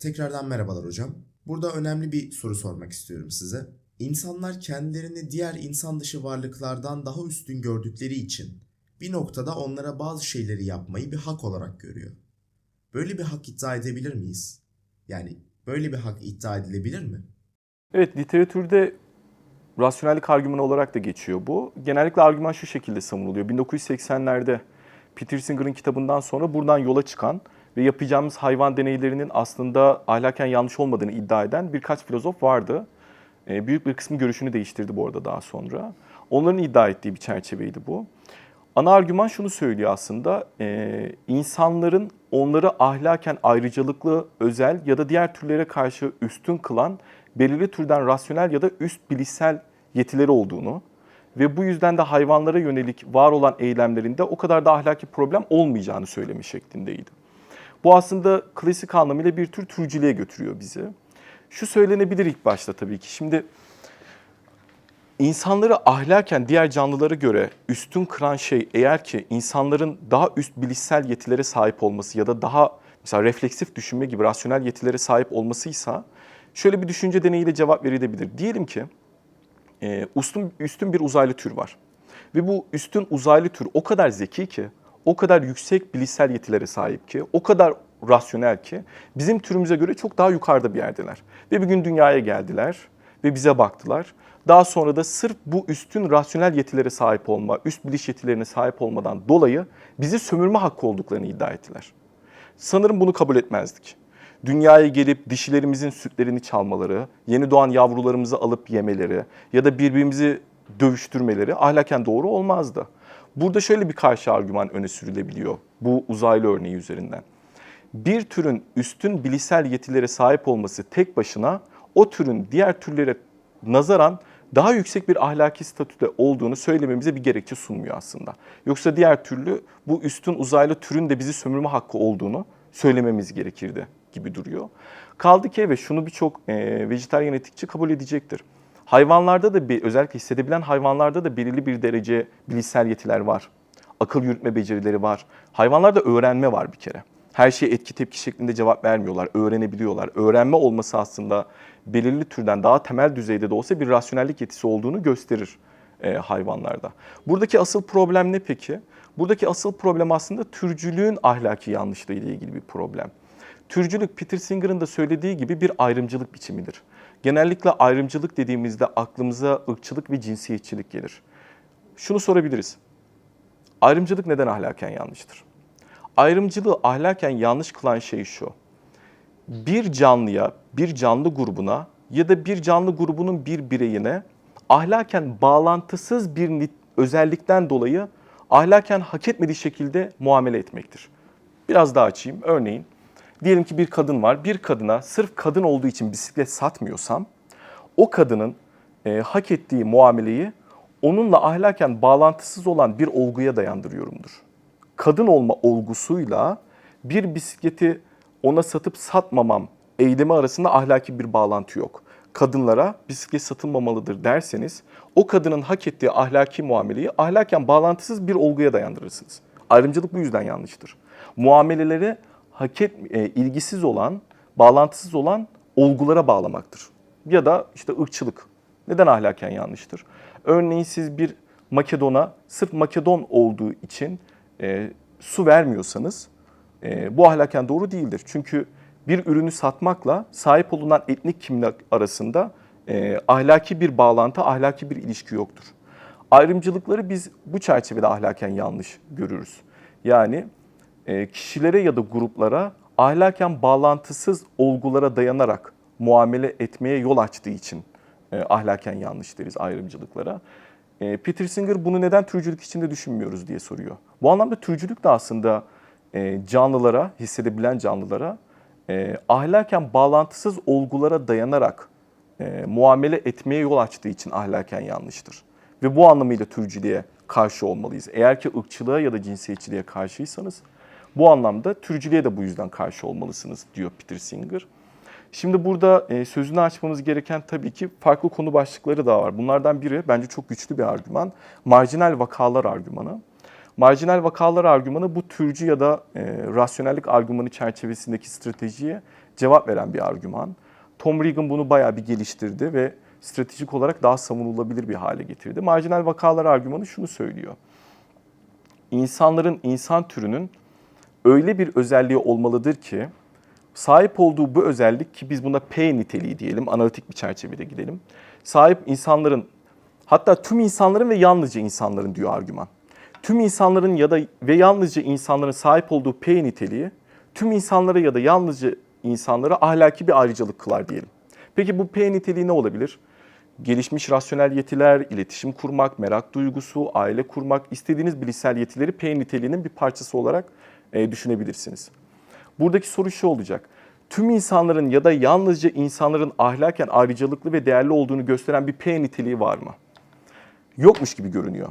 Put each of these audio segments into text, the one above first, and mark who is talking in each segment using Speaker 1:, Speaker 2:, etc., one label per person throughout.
Speaker 1: Tekrardan merhabalar hocam. Burada önemli bir soru sormak istiyorum size. İnsanlar kendilerini diğer insan dışı varlıklardan daha üstün gördükleri için bir noktada onlara bazı şeyleri yapmayı bir hak olarak görüyor. Böyle bir hak iddia edebilir miyiz? Yani böyle bir hak iddia edilebilir mi?
Speaker 2: Evet, literatürde rasyonellik argümanı olarak da geçiyor bu. Genellikle argüman şu şekilde savunuluyor. 1980'lerde Peter Singer'ın kitabından sonra buradan yola çıkan ve yapacağımız hayvan deneylerinin aslında ahlaken yanlış olmadığını iddia eden birkaç filozof vardı. Ee, Büyük bir kısmı görüşünü değiştirdi bu arada daha sonra. Onların iddia ettiği bir çerçeveydi bu. Ana argüman şunu söylüyor aslında, e, insanların onları ahlaken ayrıcalıklı, özel ya da diğer türlere karşı üstün kılan belirli türden rasyonel ya da üst bilişsel yetileri olduğunu ve bu yüzden de hayvanlara yönelik var olan eylemlerinde o kadar da ahlaki problem olmayacağını söyleme şeklindeydi. Bu aslında klasik anlamıyla bir tür türcülüğe götürüyor bizi. Şu söylenebilir ilk başta tabii ki. Şimdi İnsanları ahlaken diğer canlılara göre üstün kıran şey eğer ki insanların daha üst bilişsel yetilere sahip olması ya da daha mesela refleksif düşünme gibi rasyonel yetilere sahip olmasıysa şöyle bir düşünce deneyiyle cevap verilebilir. Diyelim ki e, üstün, üstün bir uzaylı tür var ve bu üstün uzaylı tür o kadar zeki ki, o kadar yüksek bilişsel yetilere sahip ki, o kadar rasyonel ki bizim türümüze göre çok daha yukarıda bir yerdeler. Ve bir gün dünyaya geldiler ve bize baktılar. Daha sonra da sırf bu üstün rasyonel yetilere sahip olma, üst biliş yetilerine sahip olmadan dolayı bizi sömürme hakkı olduklarını iddia ettiler. Sanırım bunu kabul etmezdik. Dünyaya gelip dişilerimizin sütlerini çalmaları, yeni doğan yavrularımızı alıp yemeleri ya da birbirimizi dövüştürmeleri ahlaken doğru olmazdı. Burada şöyle bir karşı argüman öne sürülebiliyor bu uzaylı örneği üzerinden. Bir türün üstün bilişsel yetilere sahip olması tek başına o türün diğer türlere nazaran daha yüksek bir ahlaki statüde olduğunu söylememize bir gerekçe sunmuyor aslında. Yoksa diğer türlü bu üstün uzaylı türün de bizi sömürme hakkı olduğunu söylememiz gerekirdi gibi duruyor. Kaldı ki ve şunu birçok e, vejetaryen etikçi kabul edecektir. Hayvanlarda da bir, özellikle hissedebilen hayvanlarda da belirli bir derece bilişsel yetiler var. Akıl yürütme becerileri var. Hayvanlarda öğrenme var bir kere. Her şeye etki tepki şeklinde cevap vermiyorlar, öğrenebiliyorlar. Öğrenme olması aslında belirli türden daha temel düzeyde de olsa bir rasyonellik yetisi olduğunu gösterir e, hayvanlarda. Buradaki asıl problem ne peki? Buradaki asıl problem aslında türcülüğün ahlaki yanlışlığı ile ilgili bir problem. Türcülük Peter Singer'ın da söylediği gibi bir ayrımcılık biçimidir. Genellikle ayrımcılık dediğimizde aklımıza ırkçılık ve cinsiyetçilik gelir. Şunu sorabiliriz. Ayrımcılık neden ahlaken yanlıştır? Ayrımcılığı ahlaken yanlış kılan şey şu. Bir canlıya, bir canlı grubuna ya da bir canlı grubunun bir bireyine ahlaken bağlantısız bir özellikten dolayı ahlaken hak etmediği şekilde muamele etmektir. Biraz daha açayım. Örneğin diyelim ki bir kadın var. Bir kadına sırf kadın olduğu için bisiklet satmıyorsam o kadının e, hak ettiği muameleyi onunla ahlaken bağlantısız olan bir olguya dayandırıyorumdur. Kadın olma olgusuyla bir bisikleti ona satıp satmamam eylemi arasında ahlaki bir bağlantı yok. Kadınlara bisiklet satılmamalıdır derseniz o kadının hak ettiği ahlaki muameleyi ahlaken bağlantısız bir olguya dayandırırsınız. Ayrımcılık bu yüzden yanlıştır. Muameleleri hak et, e, ilgisiz olan, bağlantısız olan olgulara bağlamaktır. Ya da işte ırkçılık. Neden ahlaken yanlıştır? Örneğin siz bir Makedon'a sırf Makedon olduğu için e, su vermiyorsanız e, bu ahlaken doğru değildir. Çünkü bir ürünü satmakla sahip olunan etnik kimlik arasında e, ahlaki bir bağlantı, ahlaki bir ilişki yoktur. Ayrımcılıkları biz bu çerçevede ahlaken yanlış görürüz. Yani kişilere ya da gruplara ahlaken bağlantısız olgulara dayanarak muamele etmeye yol açtığı için e, ahlaken yanlış deriz ayrımcılıklara. E, Peter Singer bunu neden türcülük içinde düşünmüyoruz diye soruyor. Bu anlamda türcülük de aslında e, canlılara, hissedebilen canlılara e, ahlaken bağlantısız olgulara dayanarak e, muamele etmeye yol açtığı için ahlaken yanlıştır. Ve bu anlamıyla türcülüğe karşı olmalıyız. Eğer ki ırkçılığa ya da cinsiyetçiliğe karşıysanız bu anlamda türcülüğe de bu yüzden karşı olmalısınız diyor Peter Singer. Şimdi burada e, sözünü açmamız gereken tabii ki farklı konu başlıkları da var. Bunlardan biri bence çok güçlü bir argüman. Marjinal vakalar argümanı. Marjinal vakalar argümanı bu türcü ya da e, rasyonellik argümanı çerçevesindeki stratejiye cevap veren bir argüman. Tom Regan bunu bayağı bir geliştirdi ve stratejik olarak daha savunulabilir bir hale getirdi. Marjinal vakalar argümanı şunu söylüyor. İnsanların, insan türünün öyle bir özelliği olmalıdır ki sahip olduğu bu özellik ki biz buna P niteliği diyelim, analitik bir çerçevede gidelim. Sahip insanların hatta tüm insanların ve yalnızca insanların diyor argüman. Tüm insanların ya da ve yalnızca insanların sahip olduğu P niteliği tüm insanlara ya da yalnızca insanlara ahlaki bir ayrıcalık kılar diyelim. Peki bu P niteliği ne olabilir? Gelişmiş rasyonel yetiler, iletişim kurmak, merak duygusu, aile kurmak, istediğiniz bilişsel yetileri P niteliğinin bir parçası olarak düşünebilirsiniz. Buradaki soru şu olacak. Tüm insanların ya da yalnızca insanların ahlaken ayrıcalıklı ve değerli olduğunu gösteren bir P niteliği var mı? Yokmuş gibi görünüyor.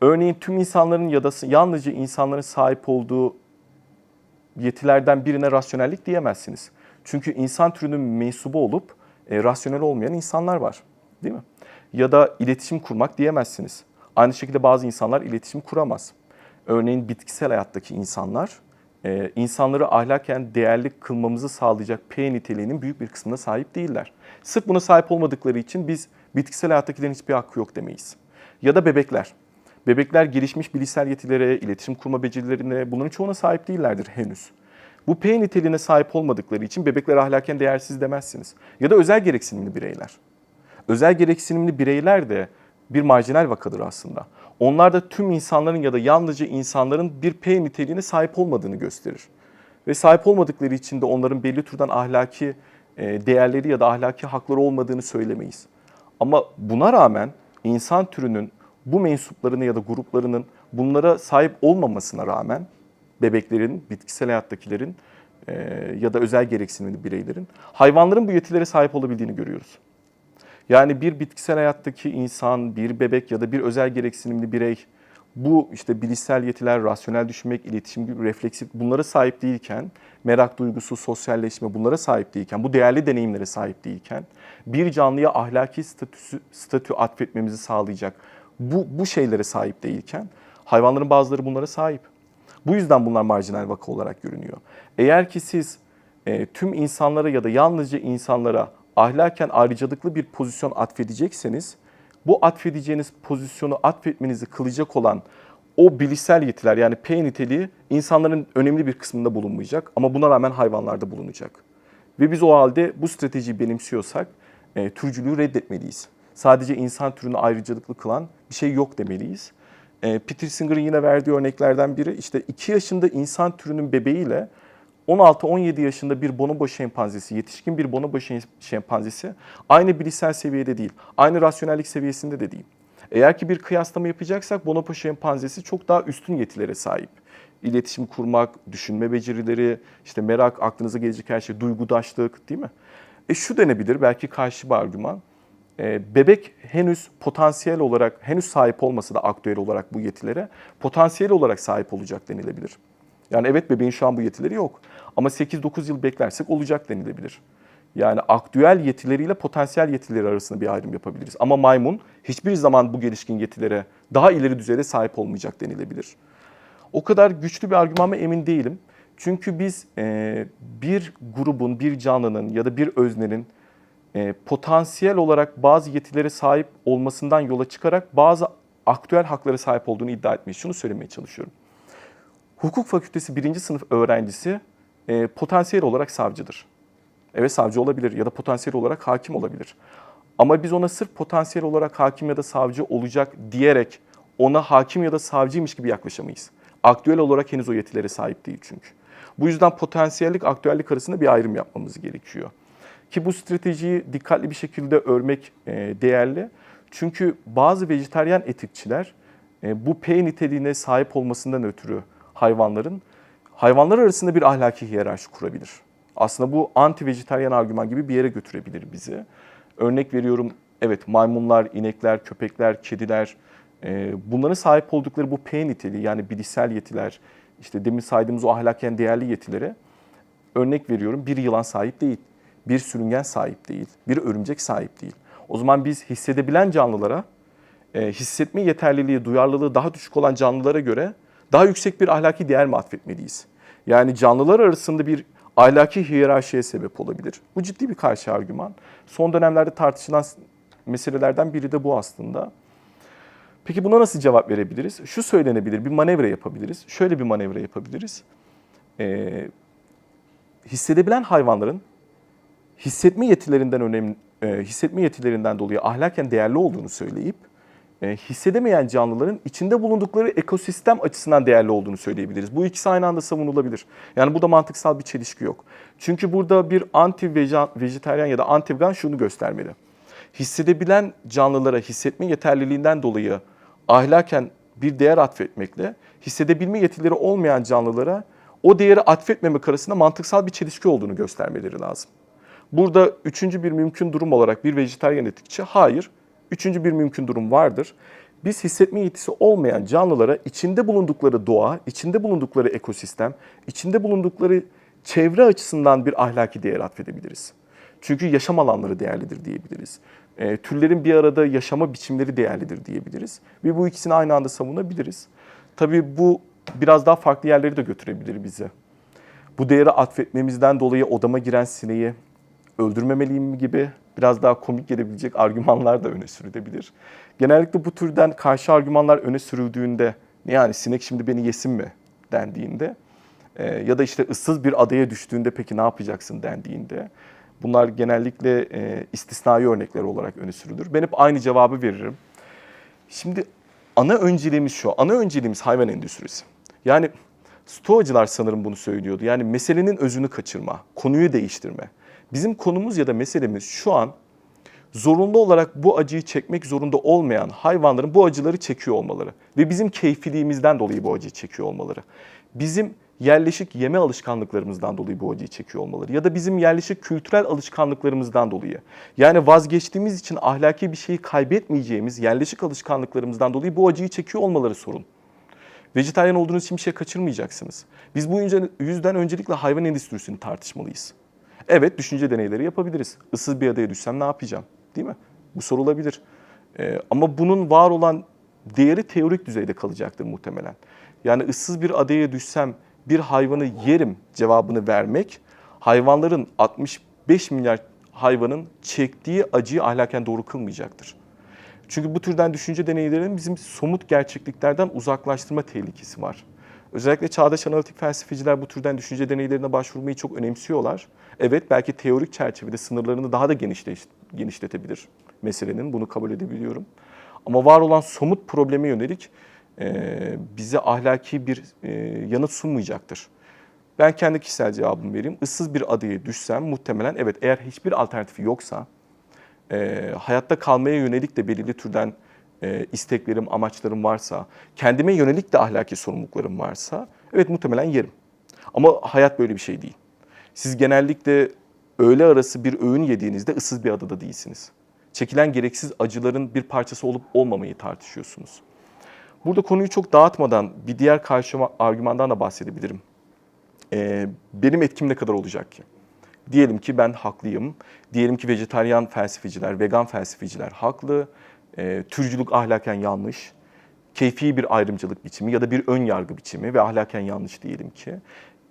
Speaker 2: Örneğin tüm insanların ya da yalnızca insanların sahip olduğu yetilerden birine rasyonellik diyemezsiniz. Çünkü insan türünün mensubu olup e, rasyonel olmayan insanlar var. Değil mi? Ya da iletişim kurmak diyemezsiniz. Aynı şekilde bazı insanlar iletişim kuramaz. Örneğin bitkisel hayattaki insanlar e, insanları ahlaken değerli kılmamızı sağlayacak P niteliğinin büyük bir kısmına sahip değiller. Sırf buna sahip olmadıkları için biz bitkisel hayattakilerin hiçbir hakkı yok demeyiz. Ya da bebekler. Bebekler gelişmiş bilişsel yetilere, iletişim kurma becerilerine bunların çoğuna sahip değillerdir henüz. Bu P niteliğine sahip olmadıkları için bebekler ahlaken değersiz demezsiniz. Ya da özel gereksinimli bireyler. Özel gereksinimli bireyler de bir marjinal vakadır aslında. Onlar da tüm insanların ya da yalnızca insanların bir P niteliğine sahip olmadığını gösterir. Ve sahip olmadıkları için de onların belli türden ahlaki e, değerleri ya da ahlaki hakları olmadığını söylemeyiz. Ama buna rağmen insan türünün bu mensuplarını ya da gruplarının bunlara sahip olmamasına rağmen bebeklerin, bitkisel hayattakilerin e, ya da özel gereksinimli bireylerin hayvanların bu yetilere sahip olabildiğini görüyoruz. Yani bir bitkisel hayattaki insan, bir bebek ya da bir özel gereksinimli birey bu işte bilişsel yetiler, rasyonel düşünmek, iletişim gibi refleksif bunlara sahip değilken, merak duygusu, sosyalleşme bunlara sahip değilken, bu değerli deneyimlere sahip değilken bir canlıya ahlaki statüsü, statü atfetmemizi sağlayacak bu, bu şeylere sahip değilken hayvanların bazıları bunlara sahip. Bu yüzden bunlar marjinal vaka olarak görünüyor. Eğer ki siz e, tüm insanlara ya da yalnızca insanlara ahlaken ayrıcalıklı bir pozisyon atfedecekseniz bu atfedeceğiniz pozisyonu atfetmenizi kılacak olan o bilişsel yetiler yani P niteliği insanların önemli bir kısmında bulunmayacak ama buna rağmen hayvanlarda bulunacak. Ve biz o halde bu stratejiyi benimsiyorsak e, türcülüğü reddetmeliyiz. Sadece insan türünü ayrıcalıklı kılan bir şey yok demeliyiz. E, Peter Singer'ın yine verdiği örneklerden biri işte 2 yaşında insan türünün bebeğiyle 16-17 yaşında bir bonobo şempanzesi, yetişkin bir bonobo şempanzesi aynı bilişsel seviyede değil, aynı rasyonellik seviyesinde de değil. Eğer ki bir kıyaslama yapacaksak bonobo şempanzesi çok daha üstün yetilere sahip. İletişim kurmak, düşünme becerileri, işte merak, aklınıza gelecek her şey, duygudaşlık değil mi? E şu denebilir, belki karşı bir argüman. E, bebek henüz potansiyel olarak, henüz sahip olmasa da aktüel olarak bu yetilere, potansiyel olarak sahip olacak denilebilir. Yani evet bebeğin şu an bu yetileri yok. Ama 8-9 yıl beklersek olacak denilebilir. Yani aktüel yetileriyle potansiyel yetileri arasında bir ayrım yapabiliriz. Ama maymun hiçbir zaman bu gelişkin yetilere daha ileri düzeyde sahip olmayacak denilebilir. O kadar güçlü bir argüman mı emin değilim. Çünkü biz e, bir grubun, bir canlının ya da bir öznenin e, potansiyel olarak bazı yetilere sahip olmasından yola çıkarak bazı aktüel haklara sahip olduğunu iddia etmeyi, şunu söylemeye çalışıyorum. Hukuk fakültesi birinci sınıf öğrencisi e, potansiyel olarak savcıdır. Evet savcı olabilir ya da potansiyel olarak hakim olabilir. Ama biz ona sırf potansiyel olarak hakim ya da savcı olacak diyerek ona hakim ya da savcıymış gibi yaklaşamayız. Aktüel olarak henüz o yetilere sahip değil çünkü. Bu yüzden potansiyellik, aktüellik arasında bir ayrım yapmamız gerekiyor. Ki bu stratejiyi dikkatli bir şekilde örmek e, değerli. Çünkü bazı vejeteryan etikçiler e, bu P niteliğine sahip olmasından ötürü hayvanların hayvanlar arasında bir ahlaki hiyerarşi kurabilir. Aslında bu anti-vejetaryen argüman gibi bir yere götürebilir bizi. Örnek veriyorum, evet maymunlar, inekler, köpekler, kediler e, bunların sahip oldukları bu P niteliği yani bilişsel yetiler, işte demin saydığımız o ahlaken değerli yetilere örnek veriyorum bir yılan sahip değil, bir sürüngen sahip değil, bir örümcek sahip değil. O zaman biz hissedebilen canlılara e, hissetme yeterliliği, duyarlılığı daha düşük olan canlılara göre daha yüksek bir ahlaki değer mi atfetmeliyiz? Yani canlılar arasında bir ahlaki hiyerarşiye sebep olabilir. Bu ciddi bir karşı argüman. Son dönemlerde tartışılan meselelerden biri de bu aslında. Peki buna nasıl cevap verebiliriz? Şu söylenebilir, bir manevra yapabiliriz. Şöyle bir manevra yapabiliriz. Ee, hissedebilen hayvanların hissetme yetilerinden önemli, e, hissetme yetilerinden dolayı ahlaken değerli olduğunu söyleyip e, hissedemeyen canlıların içinde bulundukları ekosistem açısından değerli olduğunu söyleyebiliriz. Bu ikisi aynı anda savunulabilir. Yani burada mantıksal bir çelişki yok. Çünkü burada bir anti vejetaryen ya da anti vegan şunu göstermeli. Hissedebilen canlılara hissetme yeterliliğinden dolayı ahlaken bir değer atfetmekle hissedebilme yetileri olmayan canlılara o değeri atfetmemek arasında mantıksal bir çelişki olduğunu göstermeleri lazım. Burada üçüncü bir mümkün durum olarak bir vejetaryen etikçi hayır, üçüncü bir mümkün durum vardır. Biz hissetme yetisi olmayan canlılara içinde bulundukları doğa, içinde bulundukları ekosistem, içinde bulundukları çevre açısından bir ahlaki değer atfedebiliriz. Çünkü yaşam alanları değerlidir diyebiliriz. E, türlerin bir arada yaşama biçimleri değerlidir diyebiliriz. Ve bu ikisini aynı anda savunabiliriz. Tabii bu biraz daha farklı yerleri de götürebilir bizi. Bu değeri atfetmemizden dolayı odama giren sineği öldürmemeliyim gibi biraz daha komik gelebilecek argümanlar da öne sürülebilir. Genellikle bu türden karşı argümanlar öne sürüldüğünde yani sinek şimdi beni yesin mi dendiğinde e, ya da işte ıssız bir adaya düştüğünde peki ne yapacaksın dendiğinde bunlar genellikle e, istisnai örnekler olarak öne sürülür. Ben hep aynı cevabı veririm. Şimdi ana önceliğimiz şu, ana önceliğimiz hayvan endüstrisi. Yani Stoacılar sanırım bunu söylüyordu. Yani meselenin özünü kaçırma, konuyu değiştirme. Bizim konumuz ya da meselemiz şu an zorunlu olarak bu acıyı çekmek zorunda olmayan hayvanların bu acıları çekiyor olmaları ve bizim keyfiliğimizden dolayı bu acıyı çekiyor olmaları. Bizim yerleşik yeme alışkanlıklarımızdan dolayı bu acıyı çekiyor olmaları ya da bizim yerleşik kültürel alışkanlıklarımızdan dolayı. Yani vazgeçtiğimiz için ahlaki bir şeyi kaybetmeyeceğimiz yerleşik alışkanlıklarımızdan dolayı bu acıyı çekiyor olmaları sorun. Vejetaryen olduğunuz için bir şey kaçırmayacaksınız. Biz bu yüzden öncelikle hayvan endüstrisini tartışmalıyız. Evet düşünce deneyleri yapabiliriz. Issız bir adaya düşsem ne yapacağım? Değil mi? Bu sorulabilir. Ee, ama bunun var olan değeri teorik düzeyde kalacaktır muhtemelen. Yani ıssız bir adaya düşsem bir hayvanı yerim cevabını vermek hayvanların 65 milyar hayvanın çektiği acıyı ahlaken doğru kılmayacaktır. Çünkü bu türden düşünce deneylerinin bizim somut gerçekliklerden uzaklaştırma tehlikesi var. Özellikle çağdaş analitik felsefeciler bu türden düşünce deneylerine başvurmayı çok önemsiyorlar. Evet belki teorik çerçevede sınırlarını daha da genişletebilir meselenin. Bunu kabul edebiliyorum. Ama var olan somut probleme yönelik e, bize ahlaki bir e, yanıt sunmayacaktır. Ben kendi kişisel cevabımı vereyim. Issız bir adaya düşsem muhtemelen evet eğer hiçbir alternatifi yoksa e, hayatta kalmaya yönelik de belirli türden e, isteklerim, amaçlarım varsa, kendime yönelik de ahlaki sorumluluklarım varsa evet muhtemelen yerim. Ama hayat böyle bir şey değil. Siz genellikle öğle arası bir öğün yediğinizde ıssız bir adada değilsiniz. Çekilen gereksiz acıların bir parçası olup olmamayı tartışıyorsunuz. Burada konuyu çok dağıtmadan bir diğer karşı argümandan da bahsedebilirim. Ee, benim etkim ne kadar olacak ki? Diyelim ki ben haklıyım. Diyelim ki vejetaryen felsefeciler, vegan felsefeciler haklı. E, türcülük ahlaken yanlış. Keyfi bir ayrımcılık biçimi ya da bir ön yargı biçimi ve ahlaken yanlış diyelim ki.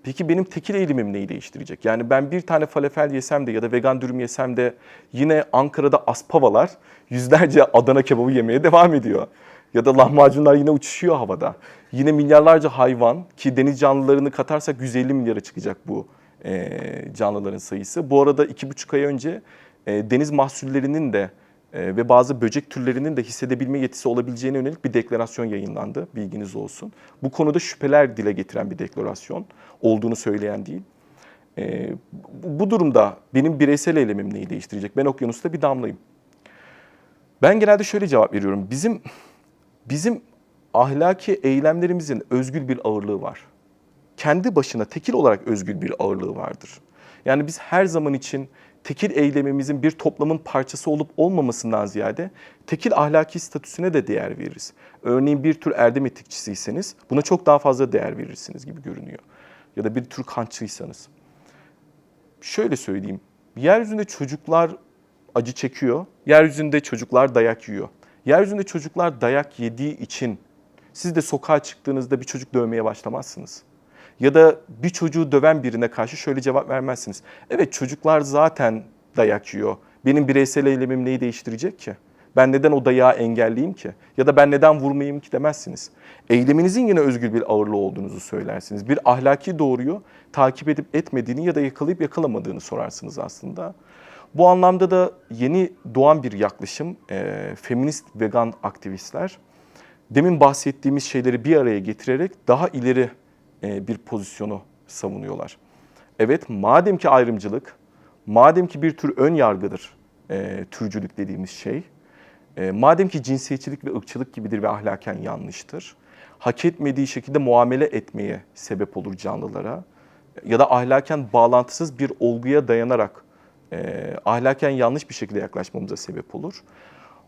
Speaker 2: Peki benim tekil eğilimim neyi değiştirecek? Yani ben bir tane falafel yesem de ya da vegan dürüm yesem de yine Ankara'da aspavalar yüzlerce Adana kebabı yemeye devam ediyor. Ya da lahmacunlar yine uçuşuyor havada. Yine milyarlarca hayvan ki deniz canlılarını katarsak 150 milyara çıkacak bu e, canlıların sayısı. Bu arada iki buçuk ay önce e, deniz mahsullerinin de ve bazı böcek türlerinin de hissedebilme yetisi olabileceğine yönelik bir deklarasyon yayınlandı. Bilginiz olsun. Bu konuda şüpheler dile getiren bir deklarasyon olduğunu söyleyen değil. Bu durumda benim bireysel eylemim neyi değiştirecek? Ben okyanusta bir damlayım. Ben genelde şöyle cevap veriyorum. Bizim bizim ahlaki eylemlerimizin özgül bir ağırlığı var kendi başına tekil olarak özgül bir ağırlığı vardır. Yani biz her zaman için tekil eylemimizin bir toplamın parçası olup olmamasından ziyade tekil ahlaki statüsüne de değer veririz. Örneğin bir tür erdem etikçisiyseniz buna çok daha fazla değer verirsiniz gibi görünüyor. Ya da bir tür kantçıysanız. Şöyle söyleyeyim. Yeryüzünde çocuklar acı çekiyor. Yeryüzünde çocuklar dayak yiyor. Yeryüzünde çocuklar dayak yediği için siz de sokağa çıktığınızda bir çocuk dövmeye başlamazsınız. Ya da bir çocuğu döven birine karşı şöyle cevap vermezsiniz. Evet çocuklar zaten dayak yiyor. Benim bireysel eylemim neyi değiştirecek ki? Ben neden o dayağı engelleyeyim ki? Ya da ben neden vurmayayım ki demezsiniz. Eyleminizin yine özgür bir ağırlığı olduğunuzu söylersiniz. Bir ahlaki doğruyu takip edip etmediğini ya da yakalayıp yakalamadığını sorarsınız aslında. Bu anlamda da yeni doğan bir yaklaşım, e, feminist vegan aktivistler demin bahsettiğimiz şeyleri bir araya getirerek daha ileri bir pozisyonu savunuyorlar. Evet madem ki ayrımcılık, madem ki bir tür ön yargıdır e, türcülük dediğimiz şey, e, madem ki cinsiyetçilik ve ırkçılık gibidir ve ahlaken yanlıştır, hak etmediği şekilde muamele etmeye sebep olur canlılara ya da ahlaken bağlantısız bir olguya dayanarak e, ahlaken yanlış bir şekilde yaklaşmamıza sebep olur.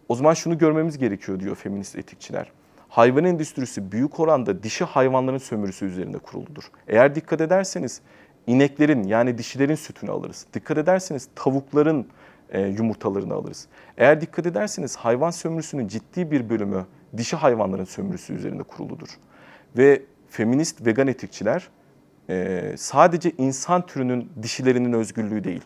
Speaker 2: O zaman şunu görmemiz gerekiyor diyor feminist etikçiler. Hayvan endüstrisi büyük oranda dişi hayvanların sömürüsü üzerinde kuruludur. Eğer dikkat ederseniz ineklerin yani dişilerin sütünü alırız. Dikkat ederseniz tavukların e, yumurtalarını alırız. Eğer dikkat ederseniz hayvan sömürüsünün ciddi bir bölümü dişi hayvanların sömürüsü üzerinde kuruludur. Ve feminist vegan etikçiler e, sadece insan türünün dişilerinin özgürlüğü değil,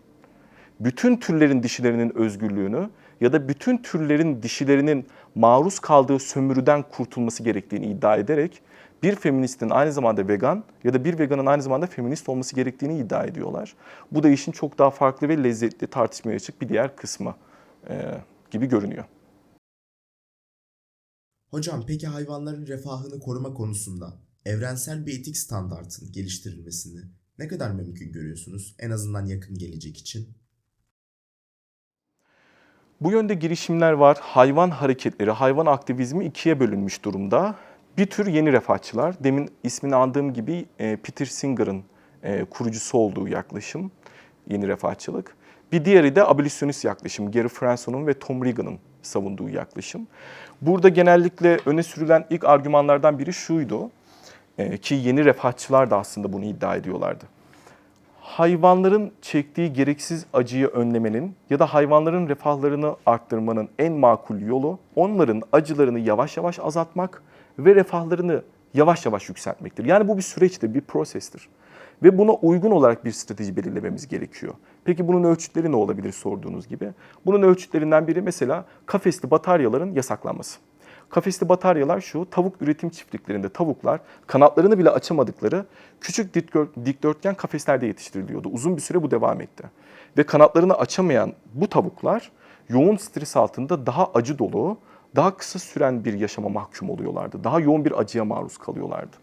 Speaker 2: bütün türlerin dişilerinin özgürlüğünü ya da bütün türlerin dişilerinin maruz kaldığı sömürüden kurtulması gerektiğini iddia ederek bir feministin aynı zamanda vegan ya da bir veganın aynı zamanda feminist olması gerektiğini iddia ediyorlar. Bu da işin çok daha farklı ve lezzetli tartışmaya açık bir diğer kısmı e, gibi görünüyor.
Speaker 1: Hocam peki hayvanların refahını koruma konusunda evrensel bir etik standartın geliştirilmesini ne kadar mümkün görüyorsunuz en azından yakın gelecek için?
Speaker 2: Bu yönde girişimler var. Hayvan hareketleri, hayvan aktivizmi ikiye bölünmüş durumda. Bir tür yeni refahçılar, demin ismini andığım gibi e, Peter Singer'ın e, kurucusu olduğu yaklaşım, yeni refahçılık. Bir diğeri de abolisyonist yaklaşım, Gary Franson'un ve Tom Regan'ın savunduğu yaklaşım. Burada genellikle öne sürülen ilk argümanlardan biri şuydu, e, ki yeni refahçılar da aslında bunu iddia ediyorlardı hayvanların çektiği gereksiz acıyı önlemenin ya da hayvanların refahlarını arttırmanın en makul yolu onların acılarını yavaş yavaş azaltmak ve refahlarını yavaş yavaş yükseltmektir. Yani bu bir süreçtir, bir prosestir. Ve buna uygun olarak bir strateji belirlememiz gerekiyor. Peki bunun ölçütleri ne olabilir sorduğunuz gibi? Bunun ölçütlerinden biri mesela kafesli bataryaların yasaklanması. Kafesli bataryalar şu, tavuk üretim çiftliklerinde tavuklar kanatlarını bile açamadıkları küçük dikdörtgen kafeslerde yetiştiriliyordu. Uzun bir süre bu devam etti. Ve kanatlarını açamayan bu tavuklar yoğun stres altında daha acı dolu, daha kısa süren bir yaşama mahkum oluyorlardı. Daha yoğun bir acıya maruz kalıyorlardı.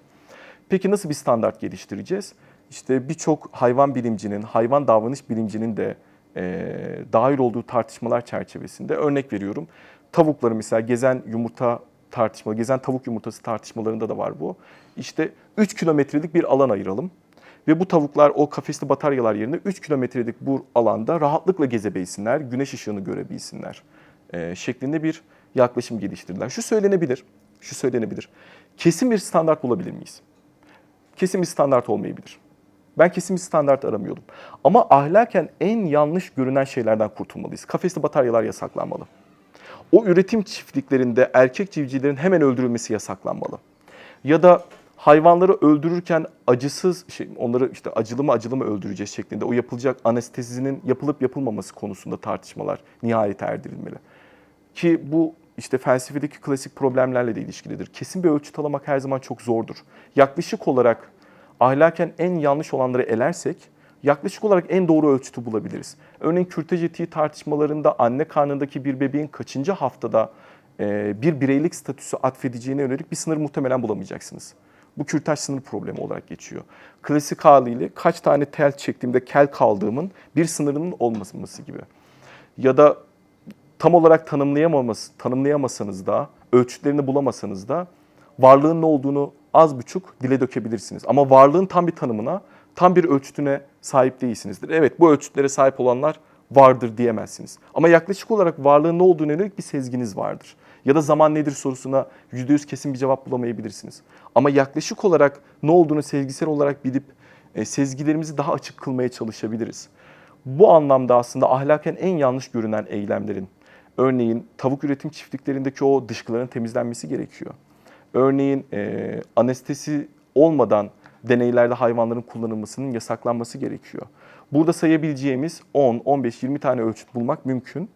Speaker 2: Peki nasıl bir standart geliştireceğiz? İşte birçok hayvan bilimcinin, hayvan davranış bilimcinin de e, dahil olduğu tartışmalar çerçevesinde örnek veriyorum tavukları mesela gezen yumurta tartışma, gezen tavuk yumurtası tartışmalarında da var bu. İşte 3 kilometrelik bir alan ayıralım. Ve bu tavuklar o kafesli bataryalar yerine 3 kilometrelik bu alanda rahatlıkla gezebilsinler, güneş ışığını görebilsinler e, şeklinde bir yaklaşım geliştirdiler. Şu söylenebilir, şu söylenebilir. Kesin bir standart bulabilir miyiz? Kesin bir standart olmayabilir. Ben kesin bir standart aramıyordum. Ama ahlaken en yanlış görünen şeylerden kurtulmalıyız. Kafesli bataryalar yasaklanmalı. O üretim çiftliklerinde erkek civcivlerin hemen öldürülmesi yasaklanmalı. Ya da hayvanları öldürürken acısız, şey, onları işte acılı mı acılı mı öldüreceğiz şeklinde o yapılacak anestezinin yapılıp yapılmaması konusunda tartışmalar nihayet erdirilmeli. Ki bu işte felsefedeki klasik problemlerle de ilişkilidir. Kesin bir ölçüt alamak her zaman çok zordur. Yaklaşık olarak ahlaken en yanlış olanları elersek yaklaşık olarak en doğru ölçütü bulabiliriz. Örneğin kürtaj etiği tartışmalarında anne karnındaki bir bebeğin kaçıncı haftada bir bireylik statüsü atfedeceğine yönelik bir sınır muhtemelen bulamayacaksınız. Bu kürtaj sınır problemi olarak geçiyor. Klasik haliyle kaç tane tel çektiğimde kel kaldığımın bir sınırının olmaması gibi. Ya da tam olarak tanımlayamaması, tanımlayamasanız da, ölçütlerini bulamasanız da varlığın ne olduğunu az buçuk dile dökebilirsiniz. Ama varlığın tam bir tanımına tam bir ölçütüne sahip değilsinizdir. Evet bu ölçütlere sahip olanlar vardır diyemezsiniz. Ama yaklaşık olarak varlığın ne olduğunu yönelik bir sezginiz vardır. Ya da zaman nedir sorusuna %100 kesin bir cevap bulamayabilirsiniz. Ama yaklaşık olarak ne olduğunu sezgisel olarak bilip e, sezgilerimizi daha açık kılmaya çalışabiliriz. Bu anlamda aslında ahlaken en yanlış görünen eylemlerin, örneğin tavuk üretim çiftliklerindeki o dışkıların temizlenmesi gerekiyor. Örneğin e, anestezi olmadan deneylerde hayvanların kullanılmasının yasaklanması gerekiyor. Burada sayabileceğimiz 10, 15, 20 tane ölçüt bulmak mümkün.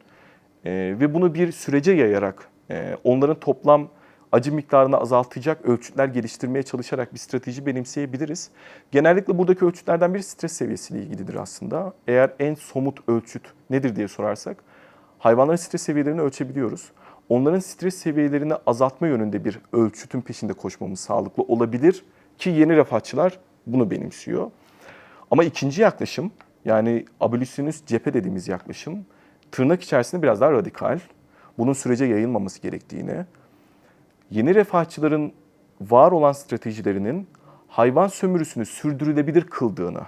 Speaker 2: Ee, ve bunu bir sürece yayarak e, onların toplam acı miktarını azaltacak ölçütler geliştirmeye çalışarak bir strateji benimseyebiliriz. Genellikle buradaki ölçütlerden biri stres seviyesiyle ilgilidir aslında. Eğer en somut ölçüt nedir diye sorarsak hayvanların stres seviyelerini ölçebiliyoruz. Onların stres seviyelerini azaltma yönünde bir ölçütün peşinde koşmamız sağlıklı olabilir ki yeni refahçılar bunu benimsiyor. Ama ikinci yaklaşım yani abolisyonist cephe dediğimiz yaklaşım tırnak içerisinde biraz daha radikal. Bunun sürece yayılmaması gerektiğini, yeni refahçıların var olan stratejilerinin hayvan sömürüsünü sürdürülebilir kıldığını,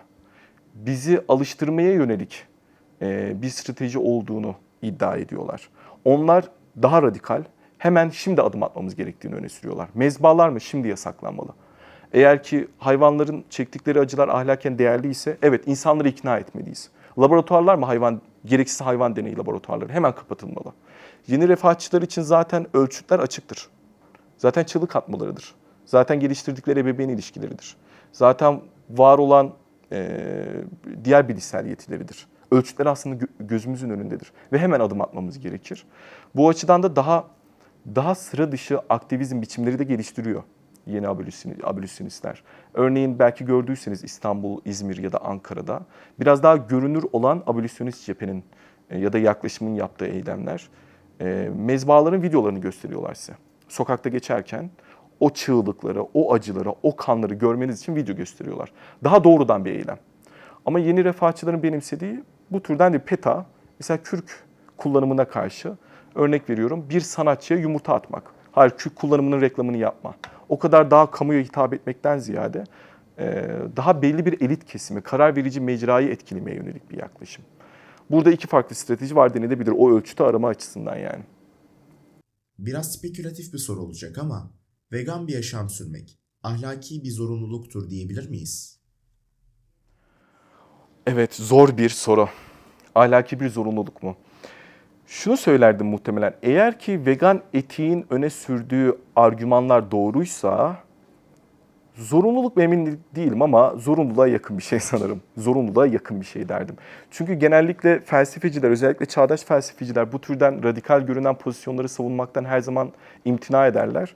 Speaker 2: bizi alıştırmaya yönelik e, bir strateji olduğunu iddia ediyorlar. Onlar daha radikal, hemen şimdi adım atmamız gerektiğini öne sürüyorlar. Mezbalar mı? Şimdi yasaklanmalı. Eğer ki hayvanların çektikleri acılar ahlaken değerli ise evet insanları ikna etmeliyiz. Laboratuvarlar mı hayvan, gereksiz hayvan deneyi laboratuvarları hemen kapatılmalı. Yeni refahçılar için zaten ölçütler açıktır. Zaten çığlık atmalarıdır. Zaten geliştirdikleri ebeveyn ilişkileridir. Zaten var olan e, diğer bilişsel yetileridir. Ölçütler aslında gö- gözümüzün önündedir ve hemen adım atmamız gerekir. Bu açıdan da daha daha sıra dışı aktivizm biçimleri de geliştiriyor yeni abolisyoni- abolisyonistler. Örneğin belki gördüyseniz İstanbul, İzmir ya da Ankara'da biraz daha görünür olan abolisyonist cephenin e, ya da yaklaşımın yaptığı eylemler e, mezbaların videolarını gösteriyorlar size. Sokakta geçerken o çığlıkları, o acıları, o kanları görmeniz için video gösteriyorlar. Daha doğrudan bir eylem. Ama yeni refahçıların benimsediği bu türden bir PETA, mesela kürk kullanımına karşı örnek veriyorum bir sanatçıya yumurta atmak. Hayır kürk kullanımının reklamını yapma. O kadar daha kamuya hitap etmekten ziyade e, daha belli bir elit kesimi, karar verici mecrayı etkilemeye yönelik bir yaklaşım. Burada iki farklı strateji var denilebilir o ölçütü arama açısından yani.
Speaker 1: Biraz spekülatif bir soru olacak ama vegan bir yaşam sürmek ahlaki bir zorunluluktur diyebilir miyiz?
Speaker 2: Evet, zor bir soru. Ahlaki bir zorunluluk mu? Şunu söylerdim muhtemelen. Eğer ki vegan etiğin öne sürdüğü argümanlar doğruysa zorunluluk mu emin değilim ama zorunluluğa yakın bir şey sanırım. Zorunluluğa yakın bir şey derdim. Çünkü genellikle felsefeciler, özellikle çağdaş felsefeciler bu türden radikal görünen pozisyonları savunmaktan her zaman imtina ederler.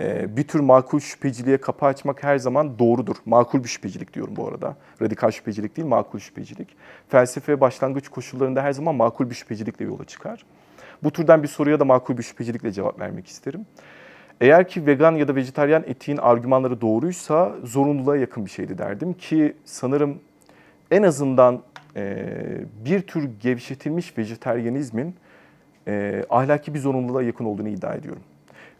Speaker 2: Ee, bir tür makul şüpheciliğe kapı açmak her zaman doğrudur. Makul bir şüphecilik diyorum bu arada. Radikal şüphecilik değil, makul şüphecilik. Felsefe başlangıç koşullarında her zaman makul bir şüphecilikle yola çıkar. Bu türden bir soruya da makul bir şüphecilikle cevap vermek isterim. Eğer ki vegan ya da vejetaryen etiğin argümanları doğruysa zorunluluğa yakın bir şeydi derdim ki sanırım en azından e, bir tür gevşetilmiş vejeteryenizmin e, ahlaki bir zorunluluğa yakın olduğunu iddia ediyorum.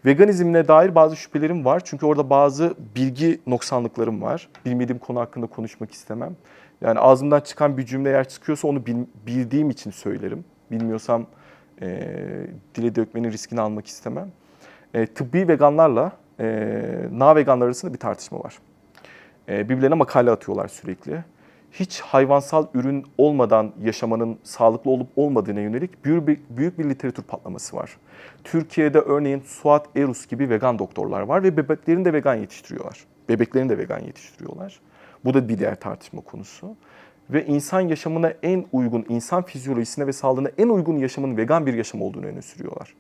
Speaker 2: Veganizmine dair bazı şüphelerim var çünkü orada bazı bilgi noksanlıklarım var. Bilmediğim konu hakkında konuşmak istemem. Yani ağzımdan çıkan bir cümle eğer çıkıyorsa onu bil- bildiğim için söylerim. Bilmiyorsam e, dile dökmenin riskini almak istemem. E, tıbbi veganlarla e, na veganlar arasında bir tartışma var. E, birbirlerine makale atıyorlar sürekli. Hiç hayvansal ürün olmadan yaşamanın sağlıklı olup olmadığına yönelik büyük bir, büyük bir literatür patlaması var. Türkiye'de örneğin Suat Erus gibi vegan doktorlar var ve bebeklerini de vegan yetiştiriyorlar. Bebeklerini de vegan yetiştiriyorlar. Bu da bir diğer tartışma konusu. Ve insan yaşamına en uygun, insan fizyolojisine ve sağlığına en uygun yaşamın vegan bir yaşam olduğunu öne sürüyorlar.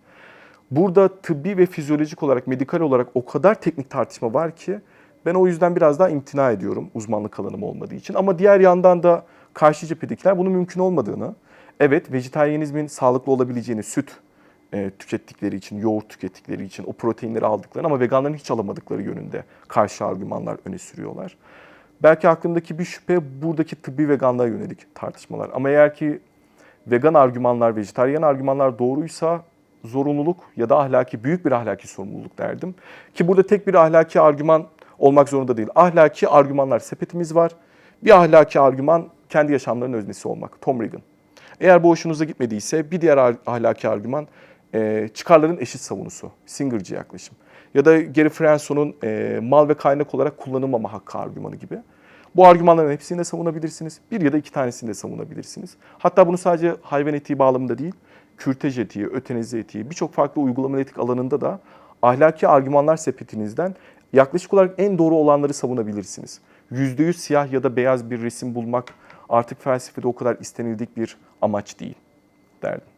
Speaker 2: Burada tıbbi ve fizyolojik olarak, medikal olarak o kadar teknik tartışma var ki ben o yüzden biraz daha imtina ediyorum uzmanlık alanım olmadığı için. Ama diğer yandan da karşı cephedekiler bunun mümkün olmadığını, evet vejetaryenizmin sağlıklı olabileceğini, süt e, tükettikleri için, yoğurt tükettikleri için, o proteinleri aldıklarını ama veganların hiç alamadıkları yönünde karşı argümanlar öne sürüyorlar. Belki aklımdaki bir şüphe buradaki tıbbi veganlığa yönelik tartışmalar. Ama eğer ki vegan argümanlar, vejetaryen argümanlar doğruysa zorunluluk ya da ahlaki büyük bir ahlaki sorumluluk derdim. Ki burada tek bir ahlaki argüman olmak zorunda değil. Ahlaki argümanlar sepetimiz var. Bir ahlaki argüman kendi yaşamlarının öznesi olmak. Tom Regan. Eğer bu hoşunuza gitmediyse bir diğer ah- ahlaki argüman e, çıkarların eşit savunusu. Singerci yaklaşım. Ya da Gary Franson'un e, mal ve kaynak olarak kullanılmama hakkı argümanı gibi. Bu argümanların hepsini de savunabilirsiniz. Bir ya da iki tanesini de savunabilirsiniz. Hatta bunu sadece hayvan etiği bağlamında değil, kürtaj etiği, ötenezi etiği, birçok farklı uygulama etik alanında da ahlaki argümanlar sepetinizden yaklaşık olarak en doğru olanları savunabilirsiniz. %100 siyah ya da beyaz bir resim bulmak artık felsefede o kadar istenildik bir amaç değil derdim.